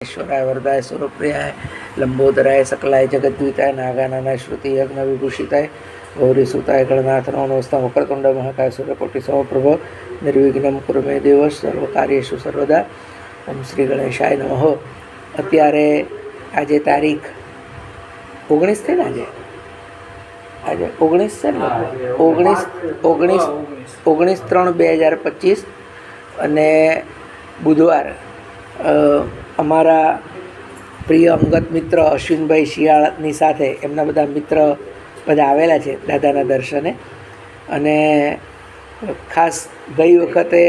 ઈશ્વરાય વરદાય સ્વરૂપ્રિયાય લંબોદરાય સકલાય જગદ્વિતાય નાગાનાનાય શ્રુતિ યજ્ઞ વિભૂષિતાય. ગૌરી સુતાય ગણનાથ નવસ્તા મકરતુંડ મહાકાય સૂર્યકોટિ સૌપ્રભ નિર્વિઘ્ન કુરમે દિવસ સર્વકાર્યેશુ સર્વદા. ઓમ શ્રી ગણેશાય નમઃ. અત્યારે આજે તારીખ ઓગણીસ થઈ ને આજે? આજે ઓગણીસ છે ને ઓગણીસ ઓગણીસ. ઓગણીસ ત્રણ બે હજાર પચીસ અને બુધવાર અમારા પ્રિય અંગત મિત્ર અશ્વિનભાઈ શિયાળની સાથે એમના બધા મિત્ર બધા આવેલા છે દાદાના દર્શને. અને ખાસ ગઈ વખતે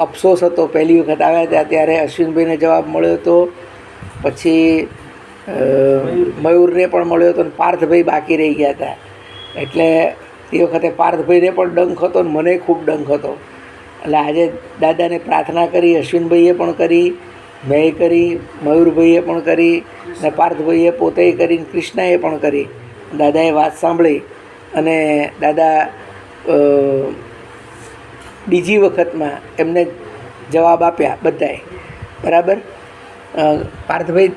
અફસોસ હતો, પહેલી વખત આવ્યા હતા, ત્યારે અશ્વિનભાઈને જવાબ મળ્યો હતો પછી મયુરને પણ મળ્યો હતો અને પાર્થભાઈ બાકી રહી ગયા હતા. એટલે તે વખતે પાર્થભાઈને પણ ડંખ હતો ને મને ખૂબ ડંખ હતો. એટલે આજે દાદાને પ્રાર્થના કરી, અશ્વિનભાઈએ પણ કરી મેં કરી, મયુરભાઈએ પણ કરી ને પાર્થભાઈએ પોતે કરીને કૃષ્ણાએ પણ કરી. દાદાએ વાત સાંભળી અને દાદા બીજી વખતમાં એમને જવાબ આપ્યા બધાએ. બરાબર? પાર્થભાઈ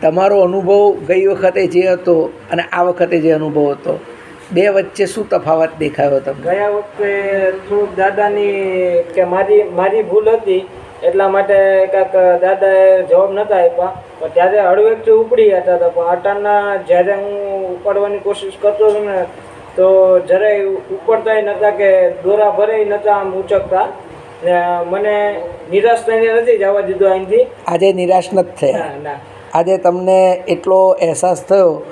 તમારો અનુભવ ગઈ વખતે જે હતો અને આ વખતે જે અનુભવ હતો, બે વચ્ચે શું તફાવત દેખાયો તમને? ગયા વખતે થોડુંક દાદાની કે મારી મારી ભૂલ હતી એટલા માટે કાંઈક દાદાએ જવાબ નહોતા આપ્યા. પણ ત્યારે હળવેકથી ઉપડી ગયા હતા. પણ અટાણના જ્યારે હું ઉપાડવાની કોશિશ કરતો હતો ને તો જરાય ઉપડતાય નહોતા કે દોરા ભરાય નહોતા આમ ઉચકતા. ને મને નિરાશ થઈને નથી જવા દીધો અહીંથી. આજે નિરાશ નથી થયા? ના. આજે તમને એટલો અહેસાસ થયો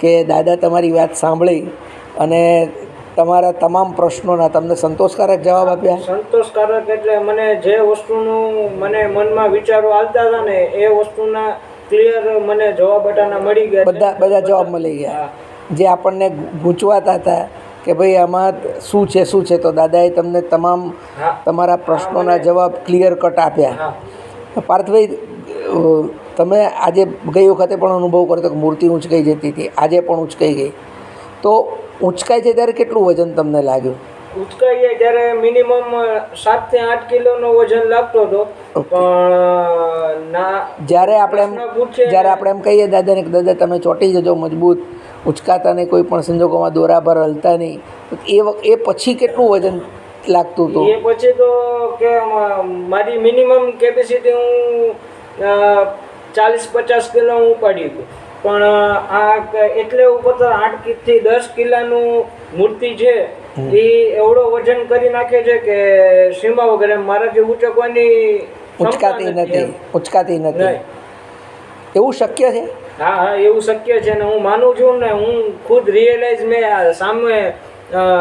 કે દાદા તમારી વાત સાંભળી અને તમારા તમામ પ્રશ્નોના તમને સંતોષકારક જવાબ આપ્યા. સંતોષકારક એટલે મને જે વસ્તુનું મને મનમાં વિચારો આવતા હતા ને એ વસ્તુના ક્લિયર મને જવાબ બટાના મળી ગયા બધા બધા જવાબ મળી ગયા. જે આપણને ગૂંચવાતા હતા કે ભાઈ આમાં શું છે શું છે તો દાદાએ તમને તમામ તમારા પ્રશ્નોના જવાબ ક્લિયર કટ આપ્યા. પાર્થભાઈ તમે આજે ગઈ વખતે પણ અનુભવ કરો કે મૂર્તિ ઊંચકાઈ જતી હતી. આજે પણ ઊંચકાઈ ગઈ. તો ઉંચકાય છે ત્યારે કેટલું વજન તમને લાગ્યું? ઉચકાઈએ ત્યારે મિનિમમ સાતથી આઠ કિલોનો વજન લાગતો હતો. પણ ના જ્યારે આપણે એમ જ્યારે આપણે એમ કહીએ દાદાને કે દાદા તમે ચોંટી જજો મજબૂત ઉચકાતા નહીં કોઈ પણ સંજોગોમાં દોરા પર હલતા નહીં. એ વખત એ પછી કેટલું વજન લાગતું હતું? એ પછી તો કે મારી મિનિમમ કેપેસિટી હું ચાલીસ પચાસ કિલો હું ઉપાડી હતું. પણ આ એટલે ઉપર આઠથી દસ કિલાનું મૂર્તિ છે એ એવડો વજન કરી નાખે છે કે સીમા વગર. મારા મારાથી ઉચકવાની ઉચકાતી નથી. ઉચકાતી નથી. એવું શક્ય છે? હા હા એવું શક્ય છે ને હું માનું છું ને હું ખુદ રિયલાઇઝ મેં સામે